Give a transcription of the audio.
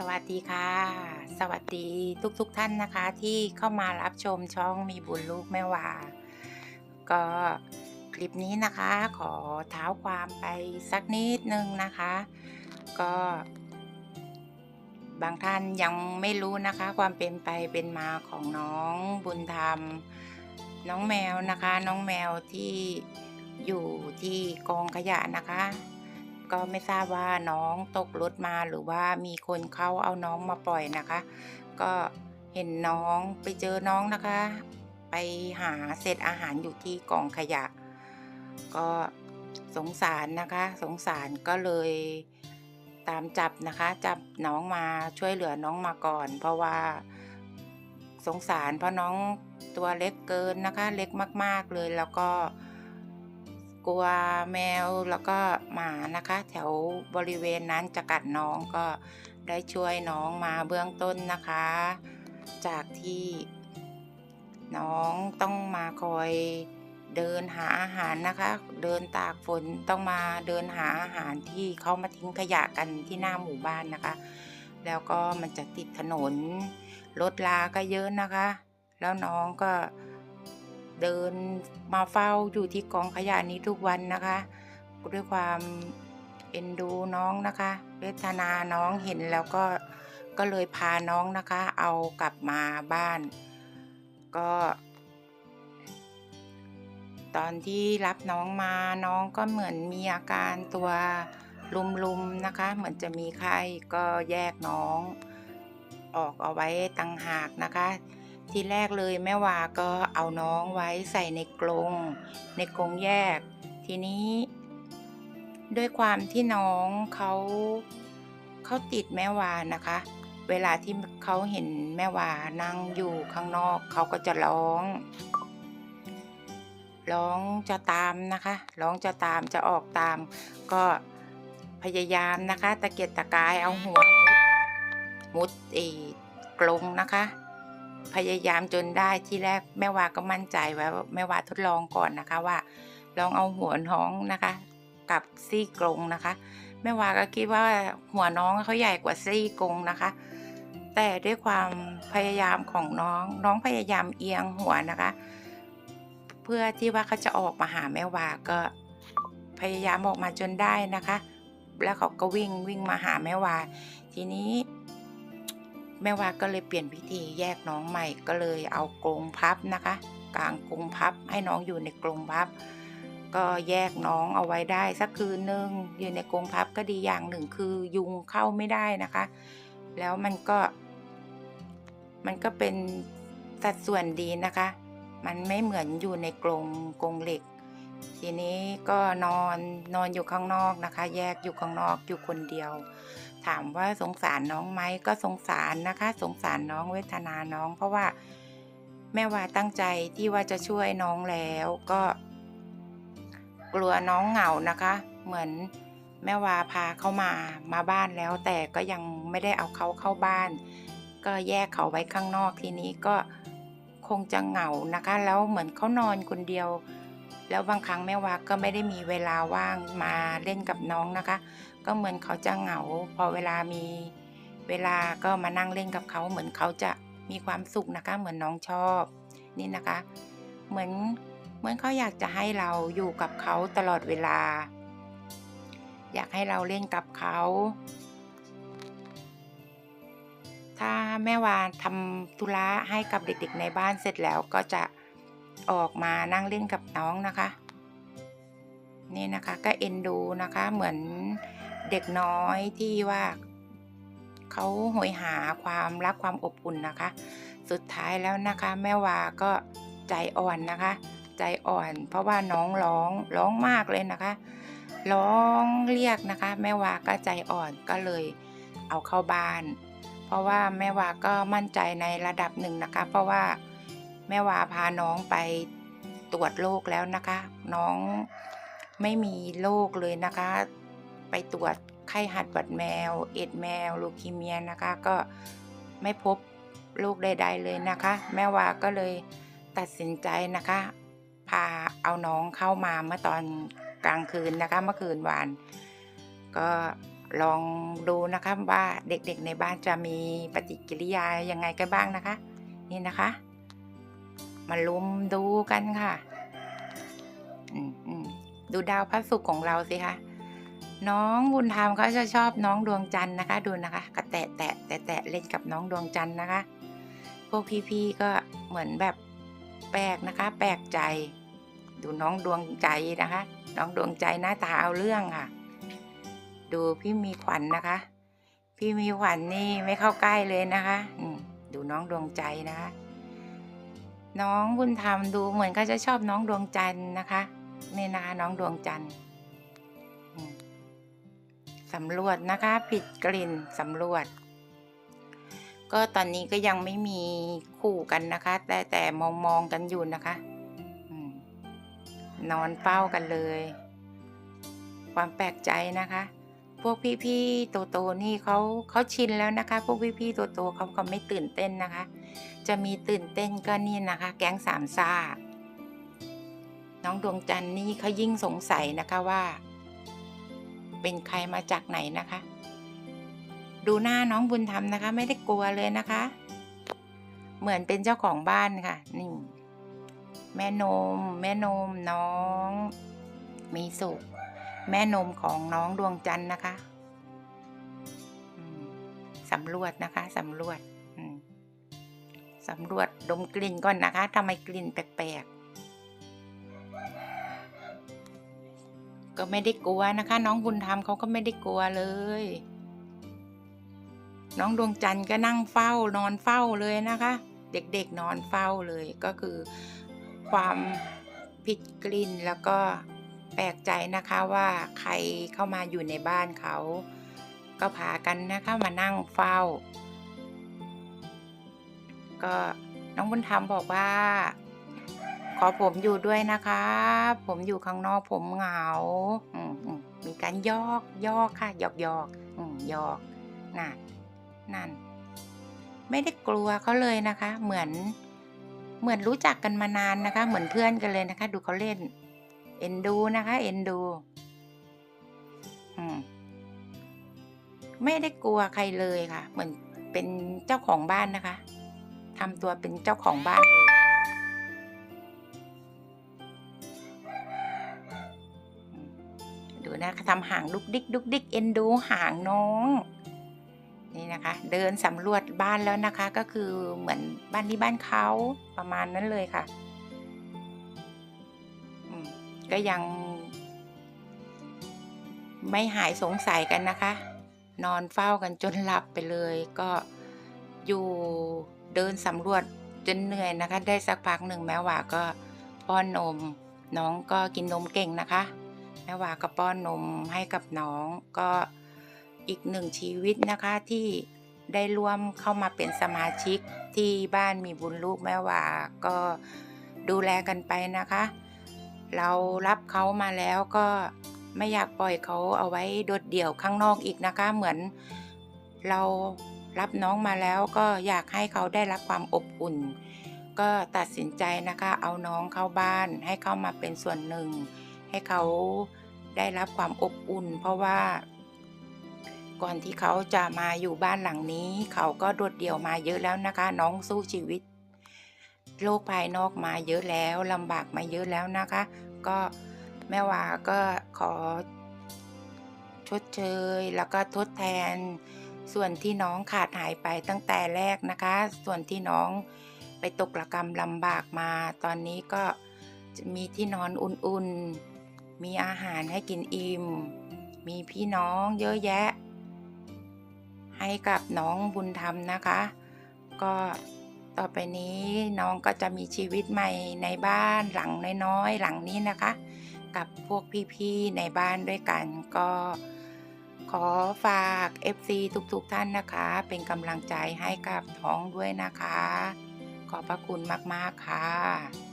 สวัสดีค่ะ สวัสดีทุกๆทท่านนะคะ ที่เข้ามารับชมช่องมีบุญลูกแม่วา ก็คลิปนี้นะคะขอเท้าความไปสักนิดนึงนะคะ ก็ บางท่านยังไม่รู้นะคะ ความเป็นไปเป็นมาของน้องบุญธรรม น้องแมวนะคะ น้องแมวที่อยู่ที่กองขยะนะคะ ก็ไม่ทราบว่าน้องตกรถมาหรือว่ามีคนเขาเอาน้องมาปล่อยนะคะ ก็เห็นน้องไปเจอน้องนะคะ ไปหาเศษอาหารอยู่ที่กองขยะ ก็สงสารนะคะ สงสารก็เลยตามจับนะคะ จับน้องมาช่วยเหลือน้องมาก่อน เพราะว่าสงสารเพราะน้องตัวเล็กเกินนะคะ เล็กมาก ๆเลยแล้วก็ กลัวแมวแล้วก็หมานะคะ แถวบริเวณนั้นจะกัดน้องก็ได้ช่วยน้องมาเบื้องต้นนะคะ จากที่น้องต้องมาคอยเดินหาอาหารนะคะ เดินตากฝนต้องมาเดินหาอาหารที่เขามาทิ้งขยะกันที่หน้าหมู่บ้านนะคะ แล้วก็มันจะติดถนนรถลาก็เยอะนะคะ แล้วน้องก็ เดินมาเฝ้าอยู่ที่กองขยะนี้ทุกวันนะคะ ด้วยความเอ็นดูน้องนะคะเวทนาน้องเห็นแล้วก็ก็เลยพาน้องนะคะ เอากลับมาบ้าน ก็ ตอนที่รับน้องมาน้องก็เหมือนมีอาการตัวลุมๆนะคะ เหมือนจะมีไข้ก็แยกน้อง ออกเอาไว้ต่างหากนะคะ ทีแรกเลยแม่วาก็เอาน้องไว้ใส่ในกรงในกรงแยก ทีนี้ ด้วยความที่น้องเขาเขาติดแม่วานะคะ เวลาที่เขาเห็นแม่วานั่งอยู่ข้างนอกเขาก็จะร้อง ร้องจะตามนะคะ ร้องจะตามจะออกตาม ก็พยายามนะคะ ตะเกียกตะกายเอาหัวมุดมุดเอกรงนะคะ พยายามจนได้ที่แรกแม่วาก็มั่นใจไว้ว่าแม่วาทดลองก่อนนะคะว่า ลองเอาหัวน้องนะคะ กับซี่กรงนะคะ แม่วาก็คิดว่าหัวน้องเขาใหญ่กว่าซี่กรงนะคะ แต่ด้วยความพยายามของน้องน้องพยายามเอียงหัวนะคะ เพื่อที่ว่าเขาจะออกมาหาแม่วาก็พยายามออกมาจนได้นะคะ แล้วเขาก็วิ่งวิ่งมาหาแม่วา ทีนี้ แม่วาก็เลยเปลี่ยนพิธีแยกน้องใหม่ก็เลยเอากรงพับนะคะ กลางกรงพับให้น้องอยู่ในกรงพับ ก็แยกน้องเอาไว้ได้สักคืนหนึ่งอยู่ในกรงพับก็ดีอย่างหนึ่งคือยุงเข้าไม่ได้นะคะ แล้วมันก็ มันก็เป็นสัดส่วนดีนะคะ มันไม่เหมือนอยู่ในกรงกรงเหล็ก ทีนี้ก็นอนนอนอยู่ข้างนอกนะคะ แยกอยู่ข้างนอกอยู่คนเดียว ถามว่าสงสารน้องไหมก็สงสารนะคะ สงสารน้องเวทนาน้อง เพราะว่าแม่วาตั้งใจที่ว่าจะช่วยน้องแล้วก็ กลัวน้องเหงานะคะ เหมือนแม่วาพาเขามามาบ้านแล้ว แต่ก็ยังไม่ได้เอาเขาเข้าบ้าน ก็แยกเขาไว้ข้างนอกทีนี้ก็คงจะเหงานะคะ แล้วเหมือนเขานอนคนเดียว แล้วบางครั้งแม่วาก็ไม่ได้มีเวลาว่างมาเล่นกับน้องนะคะ ก็เหมือนเขาจะเหงา พอเวลามีเวลาก็มานั่งเล่นกับเขาเหมือนเขาจะมีความสุขนะคะ เหมือนน้องชอบ นี่นะคะ เหมือนเหมือนเขาอยากจะให้เราอยู่กับเขาตลอดเวลา อยากให้เราเล่นกับเขาถ้าแม่วานทำธุระให้กับเด็กๆในบ้านเสร็จแล้วก็จะ ออกมานั่งเล่นกับน้องนะคะ นี่นะคะก็เอ็นดูนะคะ เหมือนเด็กน้อยที่ว่าเขาหอยหาความรักความอบอุ่นนะคะ สุดท้ายแล้วนะคะ แม่วาก็ใจอ่อนนะคะ ใจอ่อน เพราะว่าน้องร้องร้องมากเลยนะคะ ร้องเรียกนะคะ แม่วาก็ใจอ่อนก็เลยเอาเข้าบ้าน เพราะว่าแม่วาก็มั่นใจในระดับหนึ่งนะคะ เพราะว่า แม่วาพาน้องไปตรวจโรคแล้วนะคะ น้องไม่มีโรคเลยนะคะ ไปตรวจไข้หัดวัดแมว เอ็ดแมวลูคีเมียนะคะ ก็ไม่พบโรคใด ๆ เลยนะคะ แม่วาก็เลยตัดสินใจนะคะ พาเอาน้องเข้ามาเมื่อตอนกลางคืนนะคะเมื่อคืนวาน ก็ลองดูนะคะว่าเด็กๆในบ้านจะมีปฏิกิริยายังไงกันบ้างนะคะ นี่นะคะ มาลุมดูกันค่ะอืมอืมดูดาวพระศุกร์ของเราสิคะน้องบุญธรรมเขาจะชอบน้องดวงจันทร์นะคะ ดูนะคะก็แตะแตะแตะแตะเล่นกับน้องดวงจันทร์นะคะ พวกพี่ๆก็เหมือนแบบแปลกนะคะ แปลกใจ ดูน้องดวงใจนะคะ น้องดวงใจหน้าตาเอาเรื่องค่ะ ดูพี่มีขวัญนะคะ พี่มีขวัญนี่ไม่เข้าใกล้เลยนะคะอืมดูน้องดวงใจนะคะ น้องบุญธรรมดูเหมือนเขาจะชอบน้องดวงจันทร์นะคะนี่นะคะน้องดวงจันทร์อืมสำรวจนะคะผิดกลิ่นสำรวจ ก็ตอนนี้ก็ยังไม่มีคู่กันนะคะ แต่แต่มองมองกันอยู่นะคะนอนเฝ้ากันเลย ความแปลกใจนะคะ พวกพี่ๆโตๆนี่เขาเขาชินแล้วนะคะ พวกพี่ๆโตๆเขาก็ไม่ตื่นเต้นนะคะ จะมีตื่นเต้นก็นี่นะคะ แก๊งสามซ่าน้องดวงจันทร์นี่เขายิ่งสงสัยนะคะว่า เป็นใครมาจากไหนนะคะ ดูหน้าน้องบุญธรรมนะคะ ไม่ได้กลัวเลยนะคะ เหมือนเป็นเจ้าของบ้านค่ะนี่แม่นม แม่นมน้อง มีสุข แม่นมของน้องดวงจันทร์นะคะสำรวจนะคะสำรวจสำรวจดมกลิ่นก่อนนะคะทำไมกลิ่นแปลกๆก็ไม่ได้กลัวนะคะ น้องบุญธรรมเขาก็ไม่ได้กลัวเลย น้องดวงจันทร์ก็นั่งเฝ้านอนเฝ้าเลยนะคะ เด็กๆนอนเฝ้าเลยก็คือความผิดกลิ่นแล้วก็ แปลกใจนะคะว่าใครเข้ามาอยู่ในบ้านเขา ก็พากันนะคะมานั่งเฝ้า ก็น้องบุญธรรมบอกว่า ขอผมอยู่ด้วยนะคะ ผมอยู่ข้างนอกผมเหงาอืมีการยอกยอกค่ะยอกยอกอืยอกนั่นนั่น ไม่ได้กลัวเขาเลยนะคะ เหมือน เหมือนรู้จักกันมานานนะคะ เหมือนเพื่อนกันเลยนะคะ ดูเขาเล่น เอ็นดูนะคะ เอ็นดูไม่ได้กลัวใครเลยค่ะ เหมือนเป็นเจ้าของบ้านนะคะทำตัวเป็นเจ้าของบ้านเลยดูนะคะทำหางดุกดิกดุกดิกเอ็นดูหางน้อง นี่นะคะ เดินสำรวจบ้านแล้วนะคะ ก็คือเหมือนบ้านที่บ้านเขาประมาณนั้นเลยค่ะ ก็ยัง ไม่หายสงสัยกันนะคะ นอนเฝ้ากันจนหลับไปเลย ก็อยู่เดินสำรวจจนเหนื่อยนะคะ ได้สักพักหนึ่งแม้ว่าก็ป้อนนม น้องก็กินนมเก่งนะคะ แม่ว่าก็ป้อนนมให้กับน้องก็อีกหนึ่งชีวิตนะคะที่ได้ร่วมเข้ามาเป็นสมาชิกที่บ้านมีบุญลูกแม่ว่าก็ดูแลกันไปนะคะ เรารับเขามาแล้วก็ไม่อยากปล่อยเขาเอาไว้โดดเดี่ยวข้างนอกอีกนะคะ เหมือนเรารับน้องมาแล้วก็อยากให้เขาได้รับความอบอุ่น ก็ตัดสินใจนะคะ เอาน้องเข้าบ้านให้เข้ามาเป็นส่วนหนึ่ง ให้เขาได้รับความอบอุ่น เพราะว่า ก่อนที่เขาจะมาอยู่บ้านหลังนี้ เขาก็โดดเดี่ยวมาเยอะแล้วนะคะ น้องสู้ชีวิต โลกภายนอกมาเยอะแล้วลำบากมาเยอะแล้วนะคะ ก็แม่ว่าก็ขอ ชดเชย แล้วก็ทดแทน ส่วนที่น้องขาดหายไปตั้งแต่แรกนะคะ ส่วนที่น้องไปตกระกรรมลำบากมา ตอนนี้ก็จะมีที่นอนอุ่นๆ มีอาหารให้กินอิ่ม มีพี่น้องเยอะแยะ ให้กับน้องบุญธรรมนะคะ ก็ ต่อไปนี้น้องก็จะมีชีวิตใหม่ในบ้านหลังน้อยๆ หลังนี้นะคะ กับพวกพี่ๆในบ้านด้วยกันก็ขอฝาก FC ทุกๆท่านนะคะ เป็นกำลังใจให้กับท้องด้วยนะคะ ขอบพระคุณมากๆค่ะ